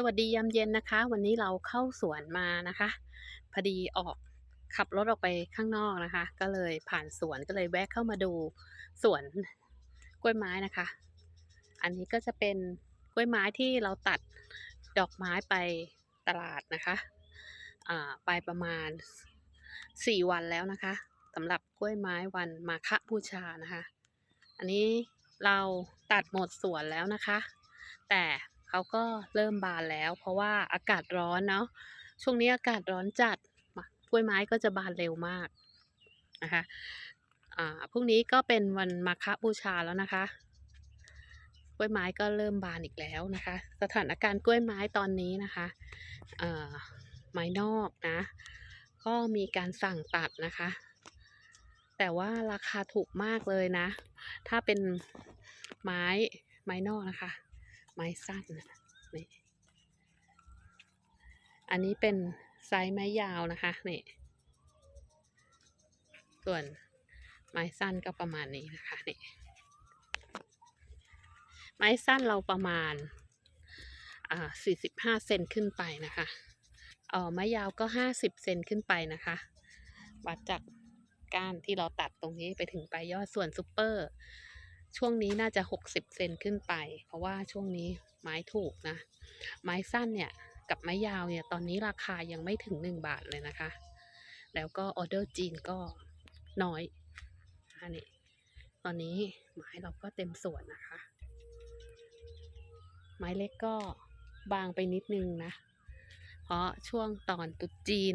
สวัสดียามเย็นนะคะ วันนี้เราเข้าสวนมานะคะ พอดีออกขับรถออกไปข้างนอกนะคะ ก็เลยผ่านสวนก็เลยแวะเข้ามาดูสวนกล้วยไม้นะคะ อันนี้ก็จะเป็นกล้วยไม้ที่เราตัดดอกไม้ไปตลาดนะคะอ่าไปประมาณ 4 วันแล้วนะคะสำหรับกล้วยไม้วันมาฆบูชานะคะ อันนี้เราตัดหมดสวนแล้วนะคะ แต่ เขาก็เริ่มบานแล้ว เพราะว่าอากาศร้อนเนาะช่วงนี้อากาศร้อนจัดกล้วยไม้ก็จะบานเร็วมากนะคะอ่าพรุ่งนี้ก็เป็นวันมาฆบูชาแล้วนะคะกล้วยไม้ก็เริ่มบานอีกแล้วนะคะ สถานการณ์กล้วยไม้ตอนนี้นะคะเอ่อไม้นอกนะ ก็มีการสั่งตัดนะคะ แต่ว่าราคาถูกมากเลยนะ ถ้าเป็นไม้ไม้นอกนะคะ ไม้สั้นนะนี่อันนี้เป็นไซส์ไม้ยาวนะคะนี่ส่วนไม้สั้นก็ประมาณนี้นะคะนี่ไม้สั้นเราประมาณอ่าสี่สิบห้าเซนขึ้นไปนะคะเอ่อไม้ยาวก็ห้าสิบเซนขึ้นไปนะคะ วัดจากก้านที่เราตัดตรงนี้ไปถึงปลายยอดส่วนซูเปอร์ ช่วงนี้น่าจะหกสิบเซนขึ้นไป เพราะว่าช่วงนี้ไม้ถูกนะ ไม้สั้นเนี่ยกับไม้ยาวเนี่ยตอนนี้ราคายังไม่ถึงหนึ่งบาทเลยนะคะ แล้วก็ออเดอร์จีนก็น้อยอันนี้ตอนนี้ไม้เราก็เต็มสวนนะคะ ไม้เล็กก็บางไปนิดนึงนะ เพราะช่วงตอนตรุษจีน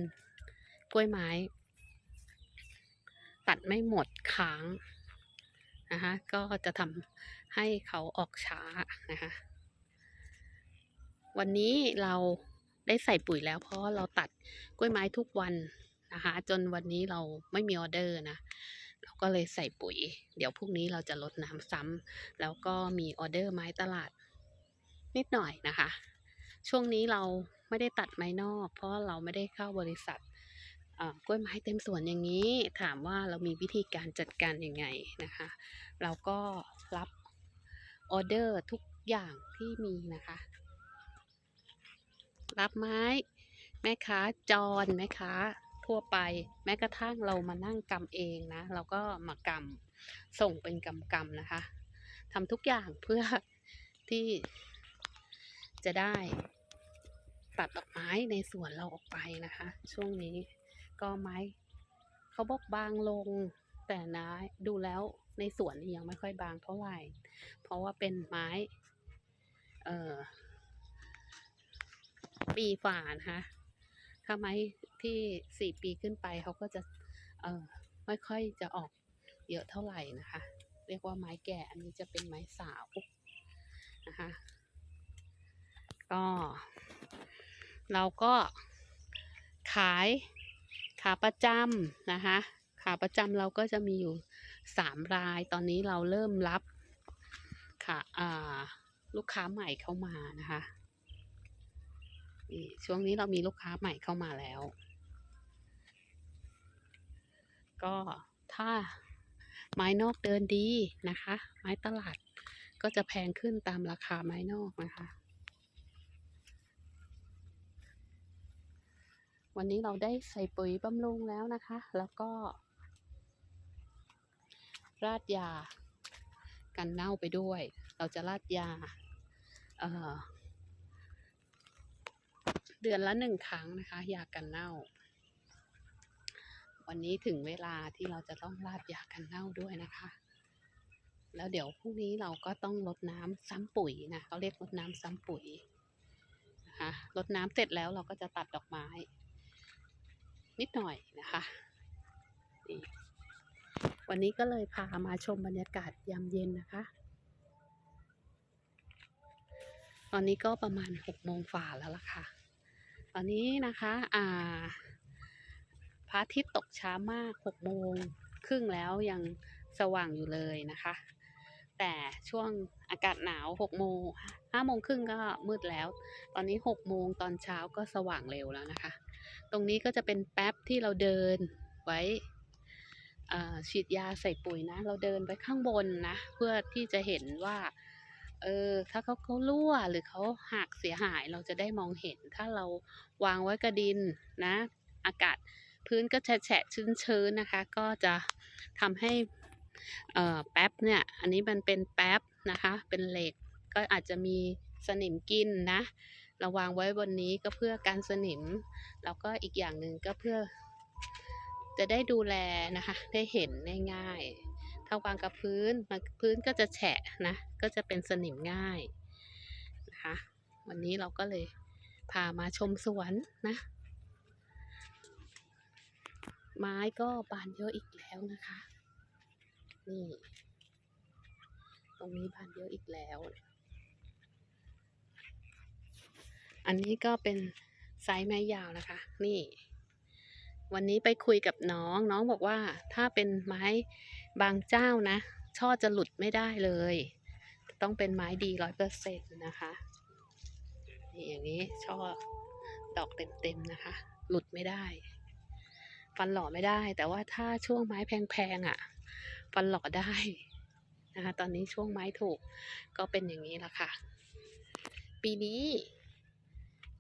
กล้วยไม้ ตัดไม่หมดค้าง นะคะก็จะทำให้เขาออกช้านะคะวันนี้เราได้ใส่ปุ๋ยแล้วเพราะเราตัดกล้วยไม้ทุกวันนะคะ จนวันนี้เราไม่มีออเดอร์นะ เราก็เลยใส่ปุ๋ย เดี๋ยวพรุ่งนี้เราจะลดน้ำซ้ำแล้วก็มีออเดอร์ไม้ตลาด นิดหน่อยนะคะ ช่วงนี้เราไม่ได้ตัดไม้นอก เพราะเราไม่ได้เข้าบริษัท กล้วยไม้เต็มสวนอย่างนี้ ถามว่าเรามีวิธีการจัดการยังไงนะคะ เราก็รับออเดอร์ทุกอย่างที่มีนะคะ รับไม้แม่ค้าจรแม่ค้าทั่วไป แม้กระทั่งเรามานั่งกำเองนะ เราก็มากำส่งเป็นกำกำๆนะคะทำทุกอย่างเพื่อที่จะได้ตัดดอกไม้ในสวนเราออกไปนะคะ ช่วงนี้ ก็ไม้เขาบอกบางลง แต่นะดูแล้วในสวนยังไม่ค่อยบางเท่าไหร่ เพราะว่าเป็นไม้ เอ่อ ปีฝานะคะถ้าไม้ที่สี่ปีขึ้นไปเขาก็จะ เอ่อ ไม่ค่อยจะออกเยอะเท่าไหร่นะคะ เรียกว่าไม้แก่อันนี้จะเป็นไม้สาวนะคะ ก็ เราก็ขาย ขาประจำนะคะ ขาประจำเราก็จะมีอยู่สามราย ตอนนี้เราเริ่มรับค่ะอ่าลูกค้าใหม่เข้ามานะคะช่วงนี้เรามีลูกค้าใหม่เข้ามาแล้ว ก็ถ้าไม้นอกเดินดีนะคะ ไม้ตลาดก็จะแพงขึ้นตามราคาไม้นอกนะคะ วันนี้เราได้ใส่ปุ๋ยบำรุงแล้วนะคะ แล้วก็ ราดยา กันเน่าไปด้วย เราจะราดยาเเดือนละหนึ่งครั้งนะคะ ยากันเน่า วันนี้ถึงเวลาที่เราจะต้องราดยากันเน่าด้วยนะคะ แล้วเดี๋ยวพรุ่งนี้เราก็ต้องรดน้ำซ้ำปุ๋ยนะเขาเรียกรดน้ำซ้ำปุ๋ยนะคะรดน้ำเสร็จแล้วเราก็จะตัดดอกไม้ นิดหน่อยนะคะนี่วันนี้ก็เลยพามาชมบรรยากาศยามเย็นนะคะ ตอนนี้ก็ประมาณหกโมงฝ่าแล้วล่ะค่ะ ตอนนี้นะคะอ่าพระอาทิตย์ตกช้ามากหกโมงครึ่งแล้วยังสว่างอยู่เลยนะคะ แต่ช่วงอากาศหนาวหกโมงห้าโมงครึ่งก็มืดแล้ว ตอนนี้หกโมงตอนเช้าก็สว่างเร็วแล้วนะคะ ตรงนี้ก็จะเป็นแป๊บที่เราเดินไว้ฉีดยาใส่ปุ๋ยนะ เราเดินไปข้างบนนะ เพื่อที่จะเห็นว่า เออ ถ้าเขาเขารั่วหรือเขาหักเสียหายเราจะได้มองเห็น ถ้าเราวางไว้กับดินนะ อากาศพื้นก็แฉะชื้นๆนะคะ ก็จะทำให้แป๊บเนี่ย อันนี้มันเป็นแป๊บนะคะ เป็นเหล็ก ก็อาจจะมีสนิมกินนะ เราวางไว้บนนี้ก็เพื่อการสนิม แล้วก็อีกอย่างหนึ่งก็เพื่อ จะได้ดูแลนะคะ ได้เห็นง่ายๆถ้าวางกับพื้นมันพื้นก็จะแฉะนะ ก็จะเป็นสนิมง่ายนะคะ วันนี้เราก็เลยพามาชมสวนนะ ไม้ก็บานเยอะอีกแล้วนะคะ นี่ ตรงนี้บานเยอะอีกแล้ว อันนี้ก็เป็นไซส์ไม้ยาวนะคะ นี่ วันนี้ไปคุยกับน้องน้องบอกว่า ถ้าเป็นไม้บางเจ้านะ ช่อจะหลุดไม่ได้เลย ต้องเป็นไม้ดีร้อยเปอร์เซ็นต์นะคะนี่อย่างนี้ช่อดอกเต็มๆนะคะ หลุดไม่ได้ ฟันหล่อไม่ได้ แต่ว่าถ้าช่วงไม้แพงๆอะ่ะ ฟันหล่อได้นะคะ ตอนนี้ช่วงไม้ถูกก็เป็นอย่างนี้ละค่ะ ปีนี้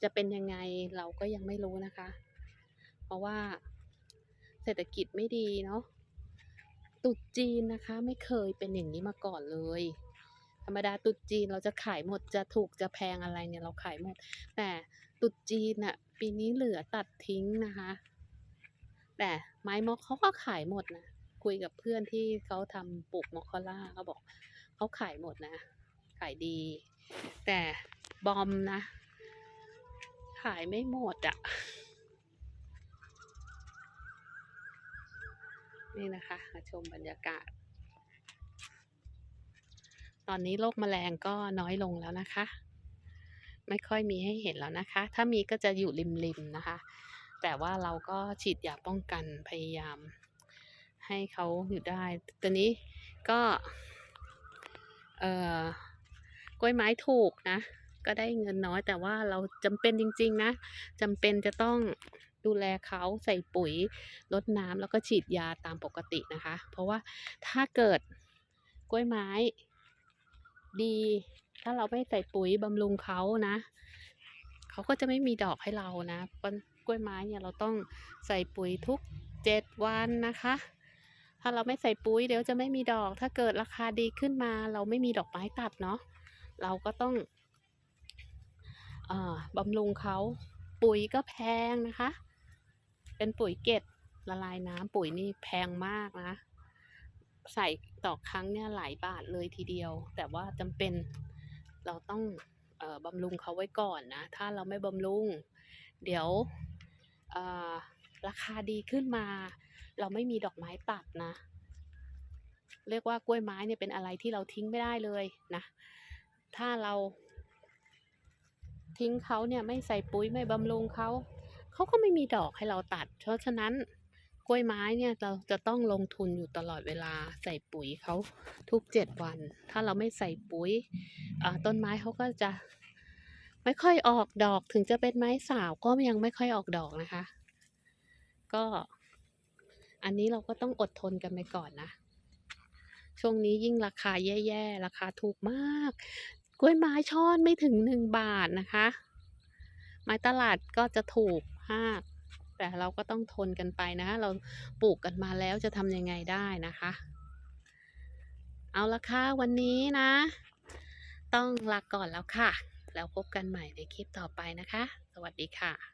จะเป็นยังไงเราก็ยังไม่รู้นะคะ เพราะว่าเศรษฐกิจไม่ดีเนาะตรุษจีนนะคะไม่เคยเป็นอย่างนี้มาก่อนเลย ธรรมดาตรุษจีนเราจะขายหมดจะถูกจะแพงอะไรเนี่ยเราขายหมด แต่ตรุษจีนอะปีนี้เหลือตัดทิ้งนะคะ แต่ไม้มอคเขาก็ขายหมดนะคุยกับเพื่อนที่เขาทำปลูกมอคคาร่าเขาบอกเขาขายหมดนะ ขายดี แต่บอมนะ ขายไม่หมดอะ่ะ นี่นะคะมาชมบรรยากาศ ตอนนี้โรคแมลงก็น้อยลงแล้วนะคะ ไม่ค่อยมีให้เห็นแล้วนะคะ ถ้ามีก็จะอยู่ริมๆนะคะ แต่ว่าเราก็ฉีดยาป้องกันพยายาม ให้เขาอยู่ได้ตอนนี้ก็ เอ่อกล้วยไม้ถูกนะ ก็ได้เงินน้อย แต่ว่าเราจำเป็นจริง ๆ นะจำเป็นจะต้องดูแลเขาใส่ปุ๋ยลดน้ำแล้วก็ฉีดยาตามปกตินะคะ เพราะว่าถ้าเกิดกล้วยไม้ ดี ถ้าเราไม่ใส่ปุ๋ยบำรุงเขานะเขาก็จะไม่มีดอกให้เรานะกล้วยไม้เนี่ยเราต้องใส่ปุ๋ยทุกเจ็ดวันนะคะ ถ้าเราไม่ใส่ปุ๋ยเดี๋ยวจะไม่มีดอก ถ้าเกิดราคาดีขึ้นมา เราไม่มีดอกไม้ตัดเนาะ เราก็ต้อง บำรุงเขาปุ๋ยก็แพงนะคะ เป็นปุ๋ยเกล็ดละลายน้ำปุ๋ยนี่แพงมากนะ ใส่ต่อครั้งเนี่ยหลายบาทเลยทีเดียว แต่ว่าจำเป็นเราต้องออบำรุงเขาไว้ก่อนนะ ถ้าเราไม่บำรุง เดี๋ยวราคาดีขึ้นมา เราไม่มีดอกไม้ตัดนะ เรียกว่ากล้วยไม้เนี่ยเป็นอะไรที่เราทิ้งไม่ได้เลยนะ ถ้าเรา ทิ้งเขาเนี่ยไม่ใส่ปุ๋ยไม่บำรุงเขาเขาก็ไม่มีดอกให้เราตัด เพราะฉะนั้นกล้วยไม้เนี่ยเราจะต้องลงทุนอยู่ตลอดเวลาใส่ปุ๋ยเขาทุกเจ็ดวัน ถ้าเราไม่ใส่ปุ๋ยต้นไม้เขาก็จะไม่ค่อยออกดอกถึงจะเป็นไม้สาวก็ยังไม่ค่อยออกดอกนะคะ ก็อันนี้เราก็ต้องอดทนกันไปก่อนนะ ช่วงนี้ยิ่งราคาแย่ๆ ราคาถูกมาก ล้วยไม้ช่อนไม่ถึงหนึ่งบาทนะคะ ไม้ตลาดก็จะถูกมาก แต่เราก็ต้องทนกันไปนะ เราปลูกกันมาแล้วจะทำยังไงได้นะคะ เอาละค่ะวันนี้นะ ต้องลาก่อนแล้วค่ะ แล้วพบกันใหม่ในคลิปต่อไปนะคะ สวัสดีค่ะ